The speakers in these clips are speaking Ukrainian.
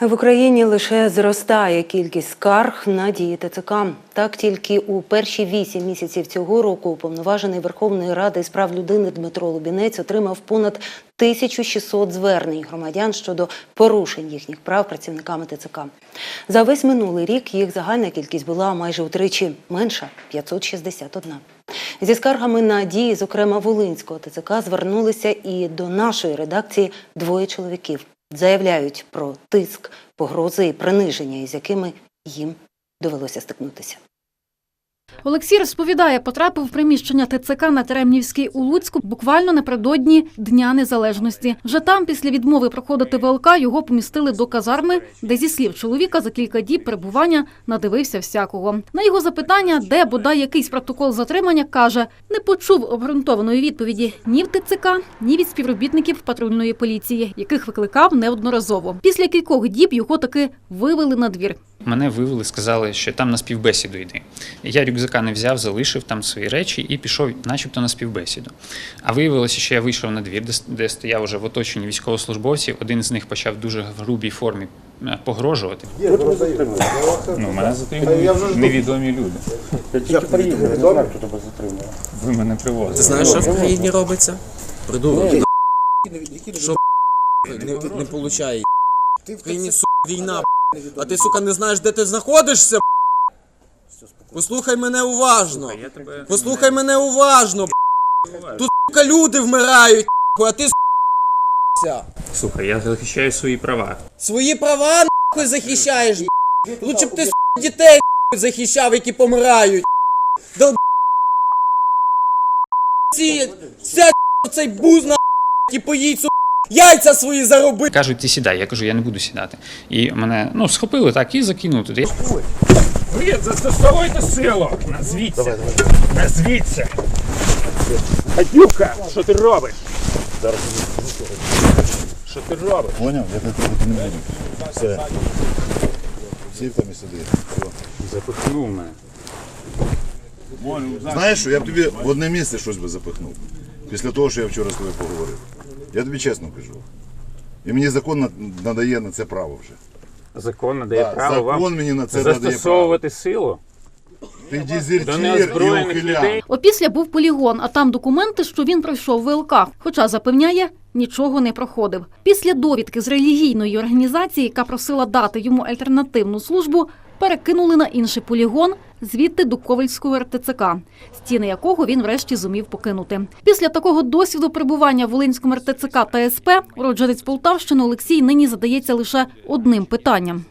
В Україні лише зростає кількість скарг на дії ТЦК. Так, тільки у перші вісім місяців цього року уповноважений Верховної Ради з прав людини Дмитро Лубінець отримав понад 1600 звернень громадян щодо порушень їхніх прав працівниками ТЦК. За весь минулий рік їх загальна кількість була майже утричі менша 561. Зі скаргами на дії, зокрема Волинського ТЦК, звернулися і до нашої редакції двоє чоловіків. Заявляють про тиск, погрози і приниження, із якими їм довелося стикнутися. Олексій розповідає, потрапив в приміщення ТЦК на Теремнівській у Луцьку буквально напередодні Дня Незалежності. Вже там, після відмови проходити ВЛК, його помістили до казарми, де зі слів чоловіка за кілька діб перебування надивився всякого. На його запитання, де бодай якийсь протокол затримання, каже, не почув обґрунтованої відповіді ні в ТЦК, ні від співробітників патрульної поліції, яких викликав неодноразово. Після кількох діб його таки вивели на двір. Мене вивели, сказали, що там на співбесіду йди. Я рюкзака не взяв, залишив там свої речі і пішов, начебто, на співбесіду. А виявилося, що я вийшов на двір, де, стояв уже в оточенні військовослужбовців. Один з них почав дуже в грубій формі е, погрожувати. Ну, мене затримують невідомі люди. Я приїду, не знаю, хто тебе затримує. Ви мене привозили. Ти знаєш, що в країні робиться? Придурок. Що не, не получає. В країні су, війна, а ти, сука, не знаєш, де ти знаходишся. Послухай мене уважно. Я тебе Послухай мене уважно. Тут, сука, люди вмирають, а ти сука. Слухай, я захищаю свої права. Свої права нахуй захищаєш. б***. Лучше б ти сука, дітей нахуй захищав, які помирають. Дол... Ці, сядь в цей буз на і поїдь сука, яйця свої зароби. Кажуть, ти сідай. Я кажу, я не буду сідати. І мене ну схопили так і закинули туди. Я Ви застосовуєте силу. Назвіться. Назвіться. Гадюка, що ти робиш? Що ти робиш? Поняв? Я тебе трогати не буду. Все. Сів там і сиди. Все. запихнув мене. Знаєш що, я б тобі в одне місце щось би запихнув. Після того, що я вчора з тобою поговорив. Я тобі чесно кажу. І мені закон на- надає на це право вже. Закон надає Да, право закон вам мені на це надає право. застосовувати силу Ти до дезертир і неозброєних ухилян. людей. Опісля був полігон, а там документи, що він пройшов ВЛК, хоча запевняє, нічого не проходив. Після довідки з релігійної організації, яка просила дати йому альтернативну службу, перекинули на інший полігон, звідти до Ковальського РТЦК, стіни якого він врешті зумів покинути. Після такого досвіду перебування в Волинському РТЦК та СП уродженець Полтавщини Олексій нині задається лише одним питанням.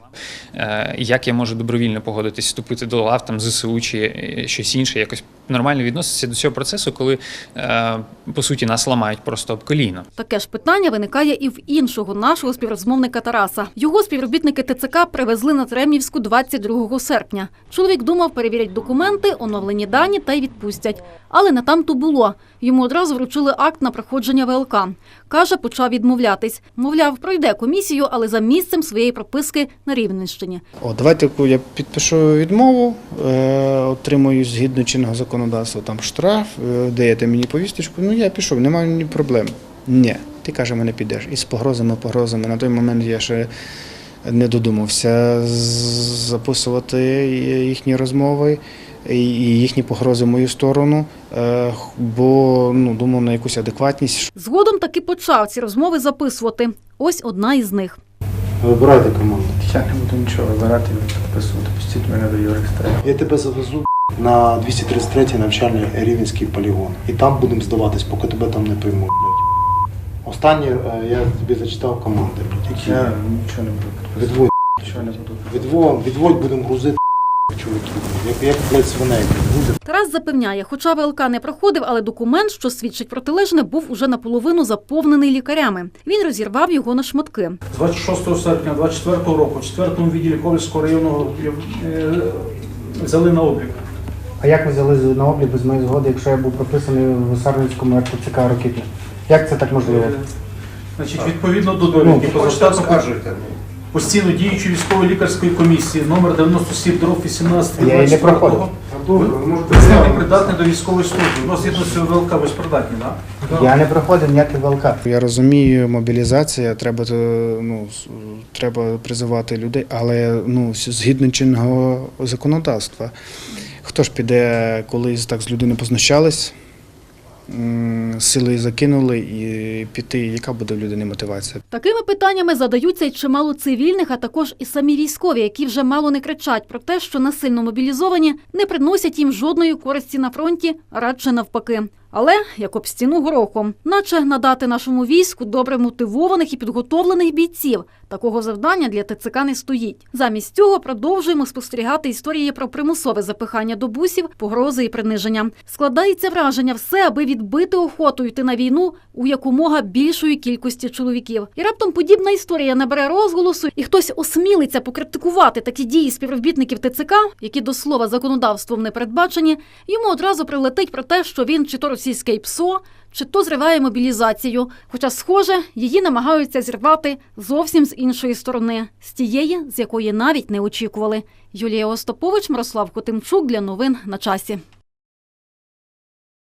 Е, як я можу добровільно погодитись вступити до лав там ЗСУ чи е, щось інше, якось нормально відноситися до цього процесу, коли е, по суті нас ламають просто об коліно. Таке ж питання виникає і в іншого нашого співрозмовника Тараса. Його співробітники ТЦК привезли на Тремнівську 22 серпня. Чоловік думав, перевірять документи, оновлені дані та й відпустять. Але не там то було. Йому одразу вручили акт на проходження ВЛК. Каже, почав відмовлятись. Мовляв, пройде комісію, але за місцем своєї прописки на Рівненщині. О, давайте я підпишу відмову, е, отримую згідно чинного законодавства там штраф, е, даєте мені повісточку. Ну я пішов, немає ні проблем. Ні, ти каже, мене підеш. І з погрозами, погрозами. На той момент я ще не додумався записувати їхні розмови і їхні погрози в мою сторону, е, бо ну, думав на якусь адекватність. Згодом таки почав ці розмови записувати. Ось одна із них. Вибирайте команду. Я не буду нічого вибирати, підписувати. Пустіть мене до юриста. Я тебе завезу на 233 навчальний рівненський полігон. І там будемо здаватись, поки тебе там не приймуть. Останнє е, я тобі зачитав команди, які Я нічого не буду. відводь, Нічого не буду. відводь, відводь будемо грузити чоловіків. Як, як блядь, свиней. Тарас запевняє, хоча ВЛК не проходив, але документ, що свідчить протилежне, був уже наполовину заповнений лікарями. Він розірвав його на шматки. 26 серпня 24 року, в 4 відділі Ковальського районного е, взяли на облік. А як ви взяли на облік без моєї згоди, якщо я був прописаний в Сарненському РТЦК Рокітне? Як це так можливо? Е, Значить, відповідно до довідки Ну, по заставку постійно діючої військово-лікарської комісії номер 97 дроб 18 Я її не проходив. Добре, ви Ви не придатні до військової служби. У нас згідно з цього ВЛК ви ж придатні, так? Я не проходив ніякий ВЛК. Я розумію, мобілізація, треба, е, ну, треба призивати людей, але ну, згідно чинного законодавства. Хто ж піде, коли так з людини познущались, сили закинули і піти, яка буде в людини мотивація? Такими питаннями задаються й чимало цивільних, а також і самі військові, які вже мало не кричать про те, що насильно мобілізовані не приносять їм жодної користі на фронті, радше навпаки. Але як об стіну горохом, наче надати нашому війську добре мотивованих і підготовлених бійців. Такого завдання для ТЦК не стоїть. Замість цього продовжуємо спостерігати історії про примусове запихання до бусів, погрози і приниження. Складається враження все, аби відбити охоту йти на війну у якомога більшої кількості чоловіків. І раптом подібна історія набере розголосу, і хтось осмілиться покритикувати такі дії співробітників ТЦК, які до слова законодавством не передбачені. Йому одразу прилетить про те, що він чи то російське ПСО, чи то зриває мобілізацію. Хоча, схоже, її намагаються зірвати зовсім з іншої сторони, з тієї, з якої навіть не очікували. Юлія Остапович, Мирослав Котимчук для новин на часі.